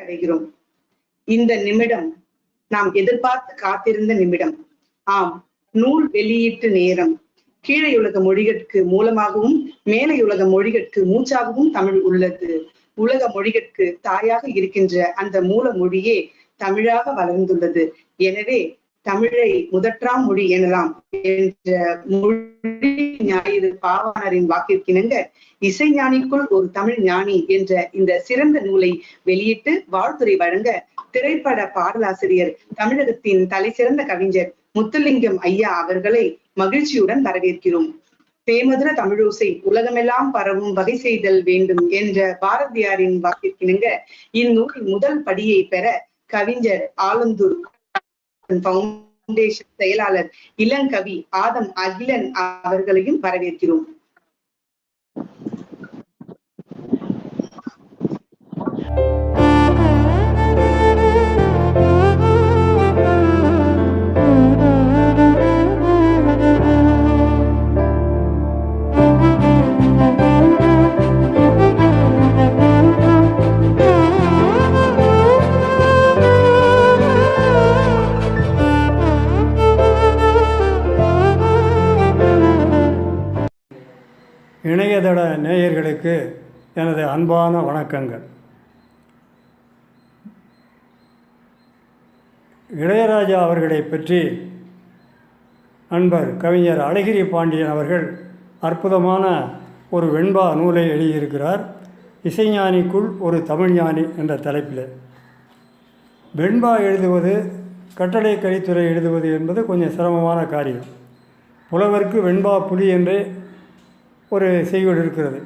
அடைகிறோம். இந்த நிமிடம் நாம் எதிர்பார்த்து காத்திருந்த நிமிடம். ஆம் நூல் வெளியீட்டு நேரம். கீழையுலக மொழிகட்கு மூலமாகவும் மேலையுலக மொழிகட்கு மூச்சாகவும் தமிழ் உள்ளது. உலக மொழிகட்கு தாயாக இருக்கின்ற அந்த மூல மொழியே தமிழாக வளர்ந்துள்ளது. எனவே தமிழை முதற்றாம் மொழி எனலாம் என்ற மொழி ஞாயிறு பாவாணரின் வாக்கிற்கிணங்க இசை ஞானிக்குள் ஒரு தமிழ் ஞானி என்ற இந்த சிறந்த நூலை வெளியிட்டு வாழ்த்துறை வழங்க திரைப்பட பாடலாசிரியர் தமிழகத்தின் தலை சிறந்த கவிஞர் முத்துலிங்கம் ஐயா அவர்களை மகிழ்ச்சியுடன் வரவேற்கிறோம். தேமதுர தமிழோசை உலகமெல்லாம் பரவும் வகை செய்தல் வேண்டும் என்ற பாரதியாரின் வாக்கிற்கிணங்க இந்நூலின் முதல் படியை பெற கவிஞர் ஆலந்தூர் பவுண்டேஷன் செயலாளர் இளங்கவி ஆதம் அகிலன் அவர்களையும் வரவேற்கிறோம். இணையதள நேயர்களுக்கு எனது அன்பான வணக்கங்கள். இளையராஜா அவர்களை பற்றி நண்பர் கவிஞர் அழகிரி பாண்டியன் அவர்கள் அற்புதமான ஒரு வெண்பா நூலை எழுதியிருக்கிறார். இசைஞானிக்குள் ஒரு தமிழ்ஞானி என்ற தலைப்பில். வெண்பா எழுதுவது கட்டளை கலித்துறை எழுதுவது என்பது கொஞ்சம் சிரமமான காரியம். புலவருக்கு வெண்பா புலி என்றே ஒரு செய்கோடு இருக்கிறது.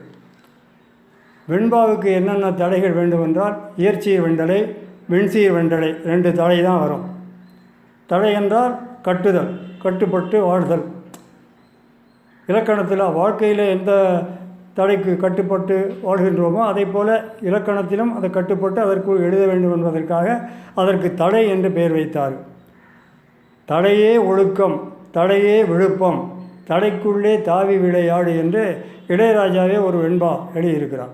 வெண்பாவுக்கு என்னென்ன தடைகள் வேண்டுமென்றால் இயற்சீர் வெண்டலை வெண்சீர் வெண்டலை ரெண்டு தடை தான் வரும். தடை என்றால் கட்டுதல் கட்டுப்பட்டு வாழ்தல். இலக்கணத்தில் வாழ்க்கையில் எந்த தடைக்கு கட்டுப்பட்டு வாழ்கின்றோமோ அதே போல் இலக்கணத்திலும் அதை கட்டுப்பட்டு அதற்கு எழுத வேண்டும் என்பதற்காக அதற்கு தடை என்று பெயர் வைத்தார். தடையே ஒழுக்கம் தடையே விழுப்பம். தலைக்குள்ளே தாவி விளையாடு என்று இளையராஜாவே ஒரு வெண்பா எழுதியிருக்கிறார்.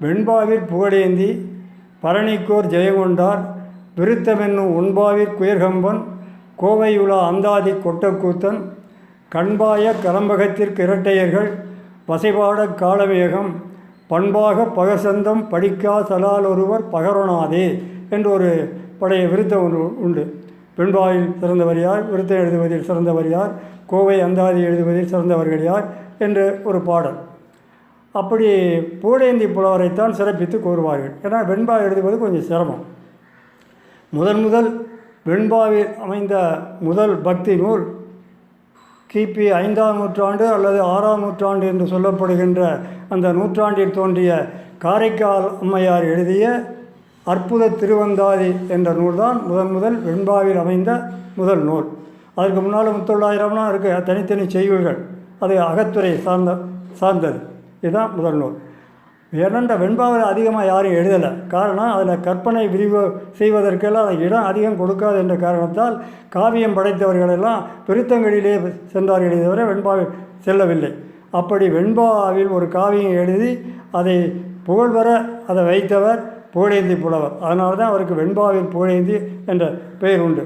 வெண்பாவிற் புகழேந்தி பரணிக்கோர் ஜெயங்கொண்டார் விருத்தமென்னும் உண்பாவிற் குயர்கம்பன் கோவையுலா அந்தாதி கொட்டக்கூத்தன் கண்பாய கலம்பகத்திற்கு இரட்டையர்கள் வசைபாட காலவேகம் பண்பாக பகசந்தம் படிக்கா சலால் ஒருவர் பகரொணாதே என்று ஒரு பழைய விருத்தம் ஒன்று உண்டு. பெண்பாயில் சிறந்தவர் யார்? விருத்தம் எழுதுவதில் சிறந்தவர் யார்? கோவை அந்தாதி எழுதுவதில் சிறந்தவர்கள் யார்? என்று ஒரு பாடல். அப்படி பூடேந்தி புலவரைத்தான் சிறப்பித்து கூறுவார்கள். ஏன்னா வெண்பா எழுதுவது கொஞ்சம் சிரமம். முதன் முதல் வெண்பாவில் அமைந்த முதல் பக்தி நூல் கிபி ஐந்தாம் நூற்றாண்டு அல்லது ஆறாம் நூற்றாண்டு என்று சொல்லப்படுகின்ற அந்த நூற்றாண்டில் தோன்றிய காரைக்கால் அம்மையார் எழுதிய அற்புத திருவந்தாதி என்ற நூல்தான் முதன் முதல் வெண்பாவில் அமைந்த முதல் நூல். அதற்கு முன்னால் முத்தொள்ளாயிரம்லாம் இருக்குது தனித்தனி செய்யுள்கள். அது அகத்துறை சார்ந்த சார்ந்தது. இதுதான் முதல் நூல். ஏனென்ற வெண்பாவில் அதிகமாக யாரும் எழுதலை. காரணம் அதில் கற்பனை விரிவு செய்வதற்கெல்லாம் அதை இடம் அதிகம் கொடுக்காது என்ற காரணத்தால் காவியம் படைத்தவர்களெல்லாம் பெருத்தங்களிலே சென்றார்களே. தவிர வெண்பாவில் செல்லவில்லை. அப்படி வெண்பாவில் ஒரு காவியம் எழுதி அதை புகழ்வர அதை வைத்தவர் பூழேந்தி புலவர். அதனால தான் அவருக்கு வெண்பாவின் பூழேந்தி என்ற பெயர் உண்டு.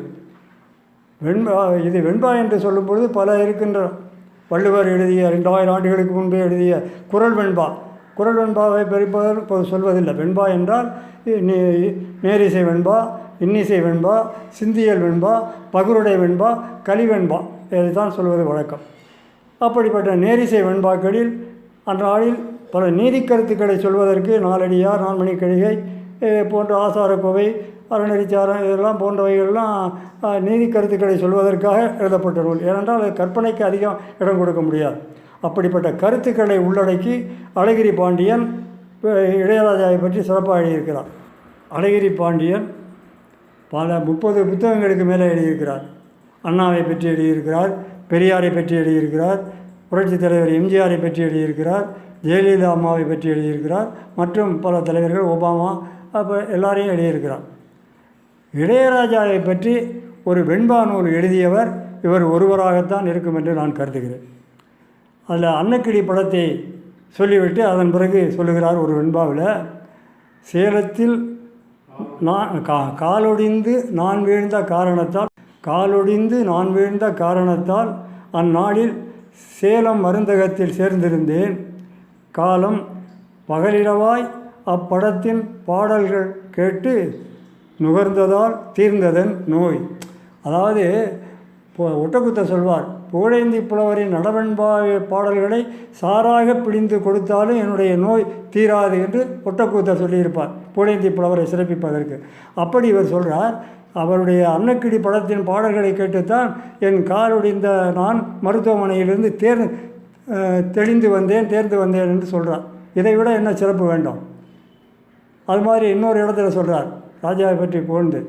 வெண்பா இது வெண்பா என்று சொல்லும் பொழுது பல இருக்கின்ற வள்ளுவர் எழுதிய ரெண்டாயிரம் ஆண்டுகளுக்கு முன்பே எழுதிய குரல் வெண்பா. குரல் வெண்பாவை பெருப்பவர் இப்போது சொல்வதில்லை. வெண்பா என்றால் நேரிசை வெண்பா இன்னிசை வெண்பா சிந்தியல் வெண்பா பகுருடை வெண்பா கலிவெண்பா இதுதான் சொல்வது வழக்கம். அப்படிப்பட்ட நேரிசை வெண்பாக்களில் அந்நாளில் பல நீதிக் கருத்துக்களை சொல்வதற்கு நாலடியார் நான்மணி கழிகை போன்ற போன்ற ஆசாரக்கோவை அறநெறிச்சாரம் இதெல்லாம் போன்றவைகள்லாம் நீதி கருத்துக்களை சொல்வதற்காக எழுதப்பட்ட நூல் ஏனென்றால் அது கற்பனைக்கு அதிகம் இடம் கொடுக்க முடியாது. அப்படிப்பட்ட கருத்துக்களை உள்ளடக்கி அழகிரி பாண்டியன் இளையராஜாவை பற்றி சிறப்பாக எழுதியிருக்கிறார். அழகிரி பாண்டியன் பல முப்பது புத்தகங்களுக்கு மேலே எழுதியிருக்கிறார். அண்ணாவை பற்றி எழுதியிருக்கிறார் பெரியாரை பற்றி எழுதியிருக்கிறார் புரட்சித் தலைவர் எம்ஜிஆரை பற்றி எழுதியிருக்கிறார் ஜெயலலிதா அம்மாவை பற்றி எழுதியிருக்கிறார் மற்றும் பல தலைவர்கள் ஒபாமா அப்போ எல்லாரையும் எழுதியிருக்கிறார் இளையராஜாவை பற்றி ஒரு வெண்பா நூல் எழுதியவர் இவர் ஒருவராகத்தான் இருக்கும் என்று நான் கருதுகிறேன். அதில் அன்னக்கிளி படத்தை சொல்லிவிட்டு அதன் பிறகு சொல்லுகிறார் ஒரு வெண்பாவில் சேலத்தில் நான் கா காலொடிந்து நான் வீழ்ந்த காரணத்தால் காலொடிந்து நான் வீழ்ந்த காரணத்தால் அந்நாளில் சேலம் மருந்தகத்தில் சேர்ந்திருந்தேன். காலம் பகலிரவாய் அப்படத்தின் பாடல்கள் கேட்டு நுகர்ந்ததால் தீர்ந்ததன் நோய். அதாவது ஒட்டக்குத்த சொல்வார் புகழேந்தி புலவரின் நடவன்பா பாடல்களை சாராக பிடிந்து கொடுத்தாலும் என்னுடைய நோய் தீராது என்று ஒட்டக்கூத்த சொல்லியிருப்பார் புகழேந்தி புலவரை சிறப்பிப்பதற்கு. அப்படி இவர் சொல்கிறார் அவருடைய அன்னக்கிடி படத்தின் பாடல்களை கேட்டுத்தான் என் காலுடைந்த நான் மருத்துவமனையிலிருந்து தேர் தெளிந்து வந்தேன் தேர்ந்து வந்தேன் என்று சொல்கிறார் இதை விட என்ன சிறப்பு வேண்டும்? அது மாதிரி இன்னொரு இடத்துல சொல்கிறார் ராஜாவை பற்றி புகழ்ந்து.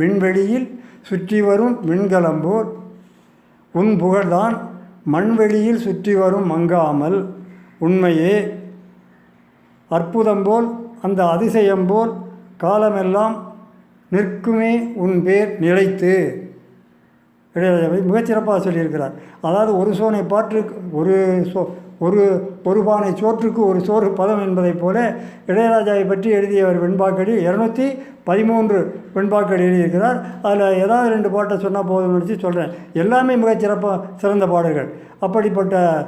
விண்வெளியில் சுற்றி வரும் விண்கலம்போர் உன் புகழ்தான் மண்வெளியில் சுற்றி வரும் மங்காமல். உண்மையே அற்புதம் போல் அந்த அதிசயம் போல் காலமெல்லாம் நிற்குமே உன் பேர் நிலைத்து. இளையராஜாவை மிகச்சிறப்பாக சொல்லியிருக்கிறார். அதாவது ஒரு சோனை பாட்டு ஒரு சோ ஒரு ஒரு பானை சோற்றுக்கு ஒரு சோறு பதம் என்பதைப் போல இளையராஜாவை பற்றி எழுதியவர் வெண்பாக்கடி இரநூத்தி பதிமூன்று வெண்பாக்கடி எழுதியிருக்கிறார். அதில் ஏதாவது ரெண்டு பாட்டை சொன்னால் போதும்னு நினச்சி சொல்கிறேன் எல்லாமே மிகச்சிறப்பாக சிறந்த பாடல்கள். அப்படிப்பட்ட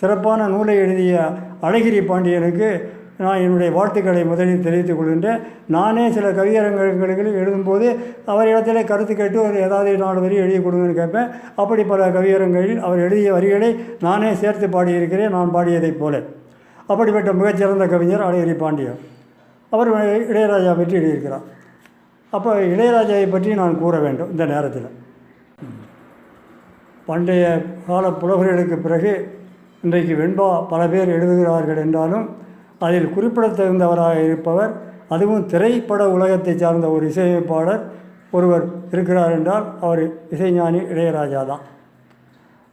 சிறப்பான நூலை எழுதிய அழகிரி பாண்டியனுக்கு நான் என்னுடைய வாழ்த்துக்களை முதலில் தெரிவித்துக் கொள்கின்றேன் நானே சில கவியரங்கங்களுக்கு எழுதும்போது அவரிடத்திலே கருத்து கேட்டு ஒரு ஏதாவது நாலு வரி எழுதி கொடுங்கன்னு கேட்பேன். அப்படி பல கவியரங்களில் அவர் எழுதிய வரிகளை நானே சேர்த்து பாடியிருக்கிறேன் நான் பாடியதைப் போல. அப்படிப்பட்ட மிகச்சிறந்த கவிஞர் அழகிரி பாண்டியன் அவர் இளையராஜா பற்றி எழுதியிருக்கிறார். அப்போ இளையராஜாவை பற்றி நான் கூற வேண்டும் இந்த நேரத்தில். பண்டைய கால புலவர்களுக்கு பிறகு இன்றைக்கு வெண்பா பல பேர் எழுதுகிறார்கள் என்றாலும் அதில் குறிப்பிடத்தகுந்தவராக இருப்பவர் அதுவும் திரைப்பட உலகத்தை சார்ந்த ஒரு இசையமைப்பாளர் ஒருவர் இருக்கிறார் என்றால் அவர் இசைஞானி இளையராஜா தான்.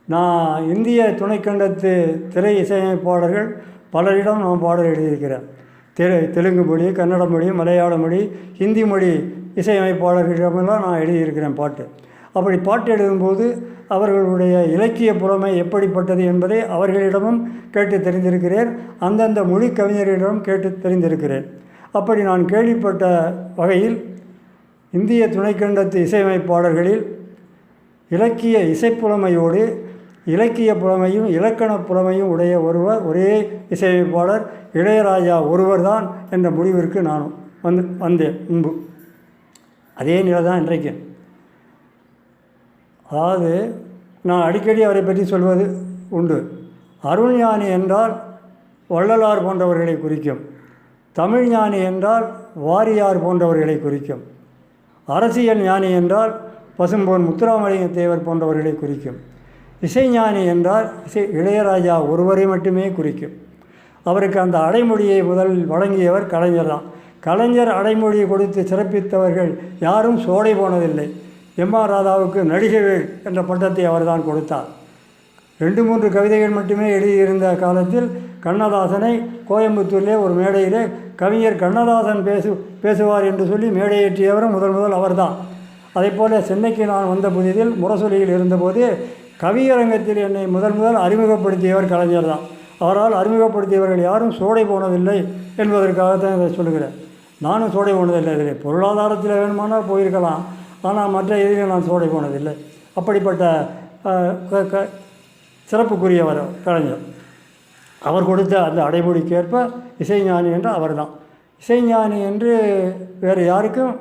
நான் இந்திய துணைக்கண்டத்து திரை இசையமைப்பாளர்கள் பலரிடம் நான் பாடல் எழுதியிருக்கிறேன். தெ தெலுங்கு மொழி கன்னட மொழி மலையாள மொழி ஹிந்தி மொழி இசையமைப்பாளர்களிடமெல்லாம் நான் எழுதியிருக்கிறேன் பாட்டு. அப்படி பாட்டு எழுதும்போது அவர்களுடைய இலக்கிய புலமை எப்படிப்பட்டது என்பதை அவர்களிடமும் கேட்டு தெரிந்திருக்கிறேன். அந்தந்த மொழி கவிஞர்களிடம் கேட்டு தெரிந்திருக்கிறேன். அப்படி நான் கேள்விப்பட்ட வகையில் இந்திய துணைக்கண்டத்து இசையமைப்பாளர்களில் இலக்கிய இசைப்புலமையோடு இலக்கிய புலமையும் இலக்கண புலமையும் உடைய ஒருவர் ஒரே இசையமைப்பாளர் இளையராஜா ஒருவர்தான் என்ற முடிவிற்கு நான் வந்து வந்தேன் முன்பு. அதே நிலை தான் இன்றைக்கு. அதாவது நான் அடிக்கடி அவரை பற்றி சொல்வது உண்டு. அருள்ஞானி என்றால் வள்ளலார் போன்றவர்களை குறிக்கும். தமிழ் ஞானி என்றால் வாரியார் போன்றவர்களை குறிக்கும். அரசியல் ஞானி என்றால் பசும்பொன் முத்துராமலிங்க தேவர் போன்றவர்களை குறிக்கும். இசைஞானி என்றால் இசை இளையராஜா ஒருவரை மட்டுமே குறிக்கும். அவருக்கு அந்த அடைமொழியை முதலில் வழங்கியவர் கலைஞர் தான் கலைஞர் அடைமொழியை கொடுத்து சிறப்பித்தவர்கள் யாரும் சோடை போனதில்லை. எம் ஆர் ராதாவுக்கு நடிகை என்ற பட்டத்தை அவர்தான் கொடுத்தார். ரெண்டு மூன்று கவிதைகள் மட்டுமே எழுதியிருந்த காலத்தில் கண்ணதாசனை கோயம்புத்தூரிலே ஒரு மேடையிலே கவிஞர் கண்ணதாசன் பேசு பேசுவார் என்று சொல்லி மேடையேற்றியவரும் முதல் முதல் அவர்தான். அதைப் போல சென்னைக்கு நான் வந்த புதிதில் முரசொலியில் இருந்தபோது கவியரங்கத்தில் என்னை முதல் முதல் அறிமுகப்படுத்தியவர் கலைஞர் தான். அவரால் அறிமுகப்படுத்தியவர்கள் யாரும் சோடை போனதில்லை என்பதற்காகத்தான் இதை சொல்லுகிறேன். நானும் சோடை போனதில்லை. இதில் பொருளாதாரத்தில் வேணுமானால் போயிருக்கலாம். ஆனால் மற்ற எதிரிகள் நான் சோடை போனதில்லை. அப்படிப்பட்ட க- க- சிறப்புக்குரியவர் கலைஞர். அவர் கொடுத்த அந்த அடைமொழிக்கேற்ப இசைஞானி என்று அவர்தான். இசைஞானி என்று வேறு யாருக்கும்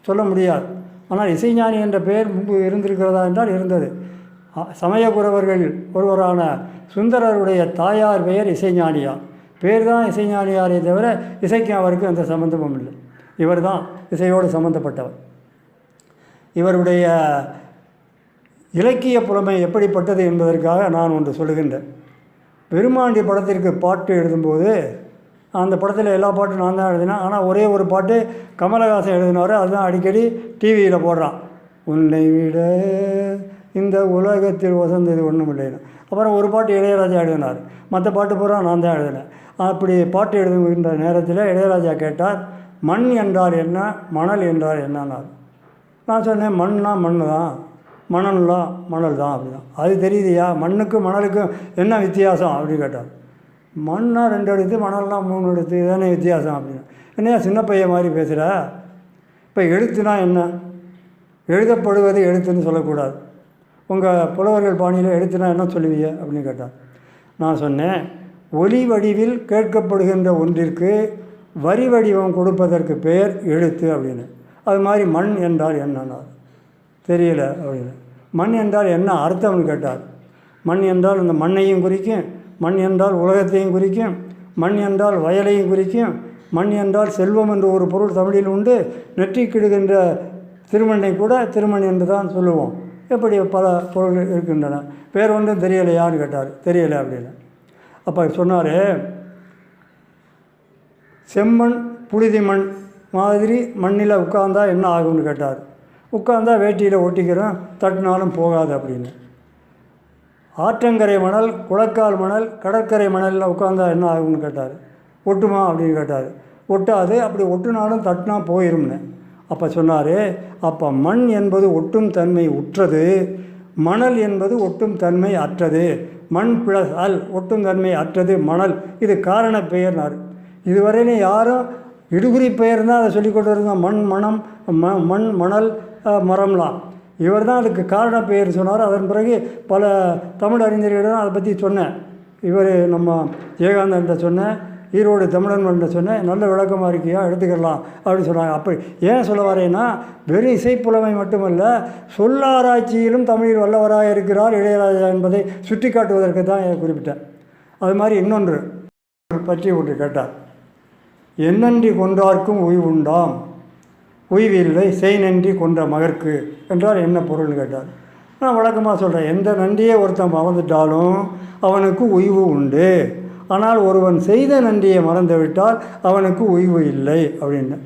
சொல்ல முடியாது. ஆனால் இசைஞானி என்ற பெயர் முன்பு இருந்திருக்கிறதா என்றால் இருந்தது. அ- ஒருவரான சுந்தரருடைய தாயார் பெயர் இசைஞானியார் பேர் தான் இசைஞானியாரே தவிர இசைக்கும் அவருக்கு எந்த சம்பந்தமும் இல்லை. இவர் தான் இசையோடு சம்மந்தப்பட்டவர் இவருடைய இலக்கிய புலமை எப்படிப்பட்டது என்பதற்காக நான் ஒன்று சொல்லுகின்றேன். பெருமாண்டி படத்திற்கு பாட்டு எழுதும்போது அந்த படத்தில் எல்லா பாட்டும் நான் தான் எழுதினேன். ஆனால் ஒரே ஒரு பாட்டு கமலஹாசன் எழுதினார். அதுதான் அடிக்கடி டிவியில் போடுறான். உன்னை விட இந்த உலகத்தில் வசந்தது ஒன்றும் இல்லைன்னு. அப்புறம் ஒரு பாட்டு இளையராஜா எழுதினார். மற்ற பாட்டு பூரா நான் தான் எழுதினேன். அப்படி பாட்டு எழுதுகின்ற நேரத்தில் இளையராஜா கேட்டார் மண் என்றால் என்ன மணல் என்றால் என்னன்னார். நான் சொன்னேன் மண்ணா மண் தான் மணல்லாம் மணல் தான் அப்படிதான். அது தெரியுதுயா மண்ணுக்கும் மணலுக்கும் என்ன வித்தியாசம்? அப்படின்னு கேட்டார். மண்ணா ரெண்டு எடுத்து மணல்லாம் மூணு எடுத்து இதானே வித்தியாசம்? அப்படின்னு. என்னையா சின்ன பையன் மாதிரி பேசுகிற இப்போ எழுத்துனா என்ன? எழுதப்படுவது எழுத்துன்னு சொல்லக்கூடாது. உங்கள் புலவர்கள் பாணியில் எழுத்துனா என்ன சொல்லுவீங்க? அப்படின்னு கேட்டார். நான் சொன்னேன் ஒலி வடிவில் கேட்கப்படுகின்ற ஒன்றிற்கு வரி வடிவம் கொடுப்பதற்கு பெயர் எழுத்து அப்படின்னு. அது மாதிரி மண் என்றால் என்னன்னார். தெரியல அப்படின்னு. மண் என்றால் என்ன அர்த்தம்னு கேட்டார். மண் என்றால் அந்த மண்ணையும் குறிக்கும் மண் என்றால் உலகத்தையும் குறிக்கும் மண் என்றால் வயலையும் குறிக்கும் மண் என்றால் செல்வம் என்ற ஒரு பொருள் தமிழில் உண்டு நெற்றிக்கிடுகின்ற திருமண்ணை கூட திருமண் என்று தான் சொல்லுவோம். எப்படி பல பொருள் இருக்கின்றன. பேர் ஒன்றும் தெரியலையான்னு கேட்டார். தெரியலை அப்படின்னு. அப்போ சொன்னார் செம்மண் புழுதி மண் மாதிரி மண்ணில் உட்காந்தா என்ன ஆகும்னு கேட்டார். உட்காந்தா வேட்டியில் ஒட்டிக்கிறோம் தட்டினாலும் போகாது அப்படின்னு. ஆற்றங்கரை மணல் குளக்கால் மணல் கடற்கரை மணலில் உட்காந்தா என்ன ஆகும்னு கேட்டார். ஒட்டுமா அப்படின்னு கேட்டார். ஒட்டாது அப்படி ஒட்டுனாலும் தட்டினா போயிரும்னு. அப்போ சொன்னார் அப்போ மண் என்பது ஒட்டும் தன்மை உற்றது மணல் என்பது ஒட்டும் தன்மை அற்றது. மண் பிளஸ் அல் ஒட்டும் தன்மை அற்றது மணல். இது காரண பெயர்னார். இதுவரையிலும் யாரும் இடுகுறி பெயர் தான் அதை சொல்லி கொண்டு இருந்தாங்க மண் மணம் ம மண் மணல் மரம்லாம் இவர் தான் அதுக்கு காரண பெயர் சொன்னார். அதன் பிறகு பல தமிழ் அறிஞர்களிடம் அதை பற்றி சொன்னேன். இவர் நம்ம ஜெயகாந்தன்ட்ட சொன்னேன். ஈரோடு தமிழன் வந்து சொன்னேன். நல்ல விளக்கமாக இருக்கியா? எடுத்துக்கலாம் அப்படின்னு சொன்னாங்க. அப்படி ஏன் சொல்ல வரேன்னா வெறும் இசைப்புலமை மட்டுமல்ல சொல்லாராய்ச்சியிலும் தமிழில் வல்லவராக இருக்கிறார் இளையராஜா என்பதை சுட்டி காட்டுவதற்கு தான் குறிப்பிட்டேன். அது மாதிரி இன்னொன்று பற்றி ஒன்று கேட்டார். என்னன்றி கொன்றார்க்கும் உய்வுண்டாம். உய்வில்லை செய் நன்றி கொன்ற மகற்கு என்றால் என்ன பொருள்னு கேட்டார். நான் வழக்கமாக சொல்கிறேன் எந்த நன்றியை ஒருத்தன் மறந்துட்டாலும் அவனுக்கு உய்வு உண்டு. ஆனால் ஒருவன் செய்த நன்றியை மறந்து விட்டால் அவனுக்கு உய்வு இல்லை அப்படின்னு.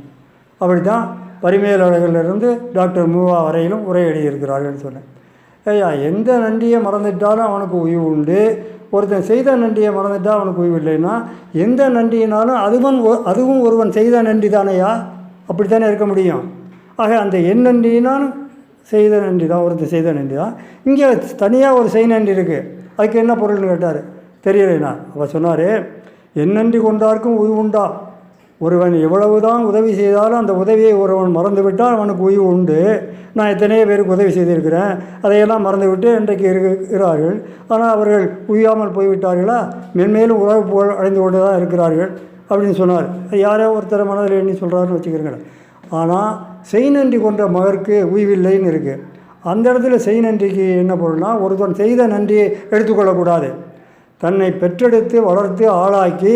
அப்படி தான் பரிமேலழகிலிருந்து டாக்டர் மூவா வரையிலும் உரையடி இருக்கிறார்கள்னு சொன்னேன். ஐயா எந்த நன்றியை மறந்துட்டாலும் அவனுக்கு உய்வு உண்டு. ஒருத்தன் செய்த நன்றியை மறந்துட்டால் அவனுக்கு ஓய்வு இல்லைன்னா எந்த நன்றியினாலும் அதுவும் ஒ- அதுவும் ஒருவன் செய்த நன்றி தானையா அப்படித்தானே இருக்க முடியும். ஆக அந்த என் நன்றினாலும் செய்த நன்றி தான் ஒருத்தர் செய்த நன்றி தான் இங்கே தனியாக ஒரு செய் நன்றி இருக்குது அதுக்கு என்ன பொருள்னு கேட்டார். தெரியலைண்ணா. அவர் சொன்னார் என் நன்றி கொண்டாருக்கும் உய்வுண்டா ஒருவன் எவ்வளவுதான் உதவி செய்தாலும் அந்த உதவியை ஒருவன் மறந்துவிட்டால் அவனுக்கு உய்வு உண்டு. நான் எத்தனையோ பேருக்கு உதவி செய்திருக்கிறேன். அதையெல்லாம் மறந்துவிட்டு இன்றைக்கு இருக்கிறார்கள். ஆனால் அவர்கள் உய்யாமல் போய்விட்டார்களா? மென்மேலும் உறவு போல் அடைந்து கொண்டு தான் இருக்கிறார்கள் அப்படின்னு சொன்னார். யாரோ ஒருத்தர் மனதில் எண்ணி சொல்கிறாருன்னு வச்சுக்கிறேங்க ஆனால் செய் நன்றி கொன்ற மகருக்கு உய்வில்லைன்னு இருக்குது அந்த இடத்துல செய் நன்றிக்கு என்ன பொருள்னா ஒருத்தன் செய்த நன்றியை எடுத்துக்கொள்ளக்கூடாது. தன்னை பெற்றெடுத்து வளர்த்து ஆளாக்கி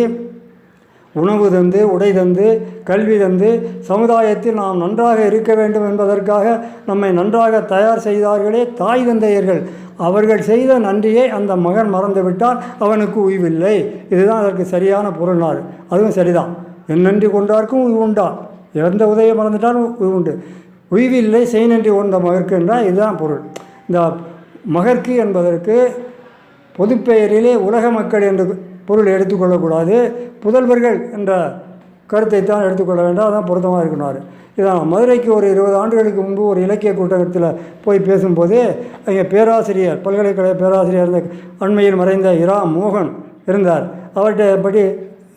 உணவு தந்து உடை தந்து கல்வி தந்து சமுதாயத்தில் நாம் நன்றாக இருக்க வேண்டும் என்பதற்காக நம்மை நன்றாக தயார் செய்தார்களே தாய் தந்தையர்கள். அவர்கள் செய்த நன்றியை அந்த மகன் மறந்துவிட்டால் அவனுக்கு உய்வில்லை. இதுதான் அதற்கு சரியான பொருள்னார் அதுவும் சரிதான். என் நன்றி கொண்டார்க்கும் உய்வு உண்டா? எந்த உதவியை மறந்துட்டாலும் உய்வு உண்டு. உய்வில்லை செய் நன்றி கொண்ட மகற்கு என்றால் இதுதான் பொருள். இந்த மகற்கு என்பதற்கு பொதுப்பெயரிலே உலக மக்கள் என்று பொருள் எடுத்துக்கொள்ளக்கூடாது. புதல்வர்கள் என்ற கருத்தை தான் எடுத்துக்கொள்ள வேண்டாம். அதான் பொருத்தமாக இருக்கணும் இதான் மதுரைக்கு ஒரு இருபது ஆண்டுகளுக்கு முன்பு ஒரு இலக்கிய கூட்டத்தில் போய் பேசும்போது அங்கே பேராசிரியர் பல்கலைக்கழக பேராசிரியர் இருந்த அண்மையில் மறைந்த இரா மோகன் இருந்தார். அவர்கிட்ட படி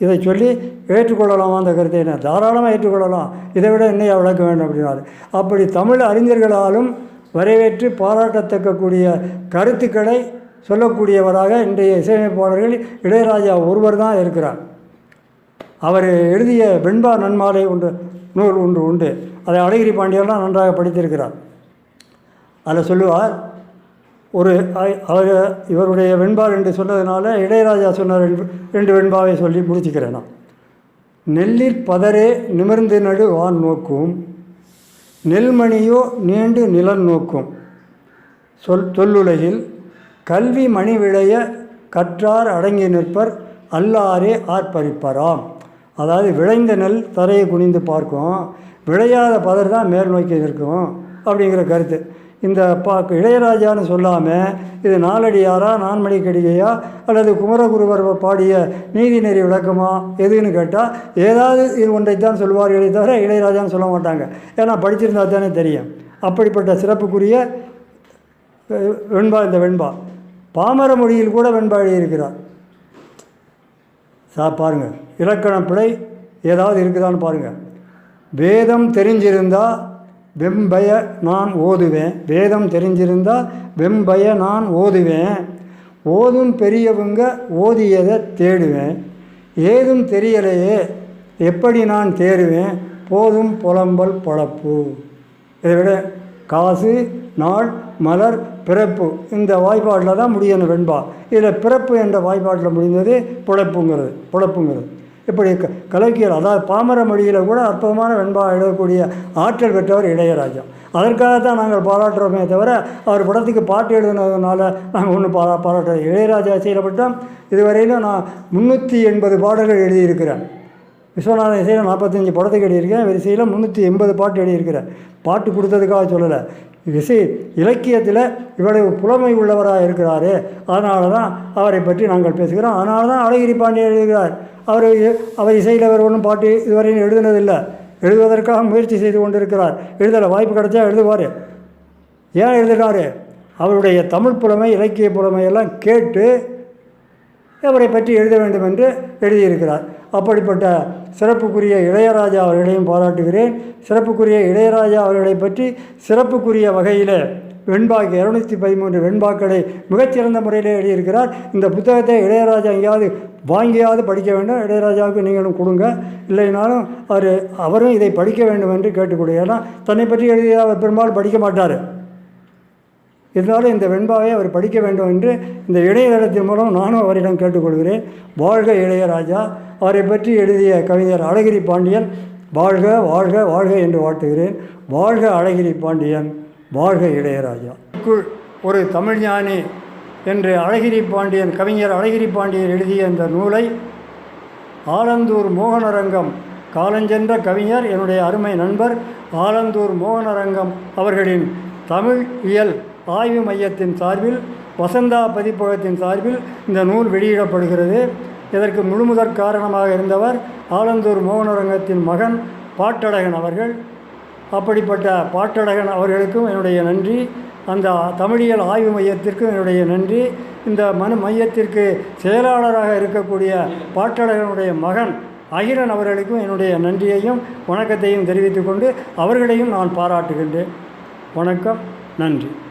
இதை சொல்லி ஏற்றுக்கொள்ளலாமா அந்த கருத்தை? என்ன தாராளமாக ஏற்றுக்கொள்ளலாம். இதை விட இன்னையா விளக்க வேண்டும் அப்படின்னாரு. அப்படி தமிழ் அறிஞர்களாலும் வரவேற்று பாராட்டத்தக்கக்கூடிய கருத்துக்களை சொல்லக்கூடியவராக இன்றைய இசையமைப்பாளர்கள் இளையராஜா ஒருவர் தான் இருக்கிறார். அவர் எழுதிய வெண்பா நன்மாலை ஒன்று நூல் ஒன்று உண்டு. அதை அழகிரி பாண்டியெல்லாம் நன்றாக படித்திருக்கிறார். அதில் சொல்லுவார் ஒரு அவர் இவருடைய வெண்பால் என்று சொன்னதுனால இளையராஜா சொன்ன ரெண்டு ரெண்டு வெண்பாவை சொல்லி முடிச்சுக்கிறேன் நான். நெல்லிற் பதரே நிமிர்ந்து நடு வான் நோக்கும் நெல்மணியோ நீண்டு நிலன் நோக்கும். சொல் சொல்லுலகில் கல்வி மணி விளைய கற்றார் அடங்கி நிற்பர் அல்லாரே ஆர்ப்பரிப்பராம். அதாவது விளைந்த நெல் தரையை குனிந்து பார்க்கும். விளையாத பதர் தான் மேல் நோக்கி நிற்கும் அப்படிங்கிற கருத்து. இந்த பா இளையராஜான்னு சொல்லாமல் இது நாலடியாரா நான்மணி கடிகையா அல்லது குமரகுருவர் பாடிய நீதிநெறி விளக்கமா எதுன்னு கேட்டால் ஏதாவது இது ஒன்றைத்தான் சொல்வார்களே தவிர இளையராஜான்னு சொல்ல மாட்டாங்க. ஏன்னா படிச்சிருந்தா தானே தெரியும். அப்படிப்பட்ட சிறப்புக்குரிய வெண்பா இந்த வெண்பா. பாமர மொழியில் கூட வெண்பாழி இருக்கிறார். சா பாருங்கள் இலக்கண பிழை ஏதாவது இருக்குதான்னு பாருங்கள் வேதம் தெரிஞ்சிருந்தால் வெம்பய நான் ஓதுவேன். வேதம் தெரிஞ்சிருந்தால் வெம்பய நான் ஓதுவேன். ஓதும் பெரியவங்க ஓதியதை தேடுவேன். ஏதும் தெரியலையே எப்படி நான் தேடுவேன் போதும் புலம்பல் பொழப்பு இதை விட காசு நாள் மலர் பிறப்பு. இந்த வாய்ப்பாட்டில் தான் முடியணும் வெண்பா. இதில் பிறப்பு என்ற வாய்ப்பாட்டில் முடிந்தது பிழைப்புங்கிறது பிழைப்புங்கிறது. இப்படி க கலக்கியல் அதாவது பாமர மொழியில் கூட அற்புதமான வெண்பா எழுதக்கூடிய ஆற்றல் பெற்றவர் இளையராஜா. அதற்காகத்தான் நாங்கள் பாராட்டுறோமே தவிர அவர் படத்துக்கு பாட்டு எழுதுனதுனால நாங்கள் ஒன்றும் பாரா பாராட்டுறோம் இளையராஜா இசையில் இதுவரையிலும் நான் முந்நூற்றி எண்பது பாடல்கள் எழுதியிருக்கிறேன். விஸ்வநாதன் இசையில் நாற்பத்தஞ்சு படத்துக்கு எழுதியிருக்கேன். இசையில் முந்நூற்றி எண்பது பாட்டு எழுதியிருக்கிறேன் பாட்டு கொடுத்ததுக்காக சொல்லலை. இசை இலக்கியத்தில் இவ்வளவு புலமை உள்ளவராக இருக்கிறாரு. அதனால தான் அவரை பற்றி நாங்கள் பேசுகிறோம். அதனால தான் அழகிரி பாண்டியன் எழுதுகிறார். அவர் அவர் இசையில் அவர் ஒன்றும் பாட்டு இதுவரையும் எழுதுனதில்லை. எழுதுவதற்காக முயற்சி செய்து கொண்டிருக்கிறார். எழுதலை வாய்ப்பு கிடைச்சா எழுதுவார். ஏன் எழுதுகிறாரு அவருடைய தமிழ் புலமை இலக்கிய புலமையெல்லாம் கேட்டு அவரை பற்றி எழுத வேண்டும் என்று எழுதியிருக்கிறார். அப்படிப்பட்ட சிறப்புக்குரிய இளையராஜா அவர்களையும் பாராட்டுகிறேன். சிறப்புக்குரிய இளையராஜா அவர்களை பற்றி சிறப்புக்குரிய வகையில் வெண்பாக்கு இரநூத்தி பதிமூன்று வெண்பாக்களை மிகச்சிறந்த முறையில் எழுதியிருக்கிறார். இந்த புத்தகத்தை இளையராஜா எங்கேயாவது வாங்கியாவது படிக்க வேண்டும். இளையராஜாவுக்கு நீங்களும் கொடுங்க. இல்லைனாலும் அவர் அவரும் இதை படிக்க வேண்டும் என்று கேட்டுக்கொள்ளுங்க ஏன்னா தன்னை பற்றி எழுதிய அவர் பெரும்பாலும் படிக்க மாட்டார். இருந்தாலும் இந்த வெண்பாவை அவர் படிக்க வேண்டும் என்று இந்த இணையதளத்தின் மூலம் நானும் அவரிடம் கேட்டுக்கொள்கிறேன். வாழ்க இளையராஜா. அவரை பற்றி எழுதிய கவிஞர் அழகிரி பாண்டியன் வாழ்க வாழ்க வாழ்க என்று வாழ்த்துகிறேன். வாழ்க அழகிரி பாண்டியன். வாழ்க இளையராஜா. ஒரு ஒரு தமிழ்ஞானி என்று அழகிரி பாண்டியன் கவிஞர் அழகிரி பாண்டியன் எழுதிய இந்த நூலை ஆலந்தூர் மோகனரங்கம் காலஞ்சென்ற கவிஞர் என்னுடைய அருமை நண்பர் ஆலந்தூர் மோகனரங்கம் அவர்களின் தமிழ் இயல் ஆய்வு மையத்தின் சார்பில் வசந்தா பதிப்பகத்தின் சார்பில் இந்த நூல் வெளியிடப்படுகிறது. இதற்கு முழுமுதற் காரணமாக இருந்தவர் ஆலந்தூர் மோகனரங்கத்தின் மகன் பாட்டழகன் அவர்கள். அப்படிப்பட்ட பாட்டழகன் அவர்களுக்கும் என்னுடைய நன்றி. அந்த தமிழியல் ஆய்வு மையத்திற்கும் என்னுடைய நன்றி. இந்த மனு மையத்திற்கு செயலாளராக இருக்கக்கூடிய பாட்டழகனுடைய மகன் அகிரன் அவர்களுக்கும் என்னுடைய நன்றியையும் வணக்கத்தையும் தெரிவித்துக்கொண்டு அவர்களையும் நான் பாராட்டுகின்றேன். வணக்கம் நன்றி.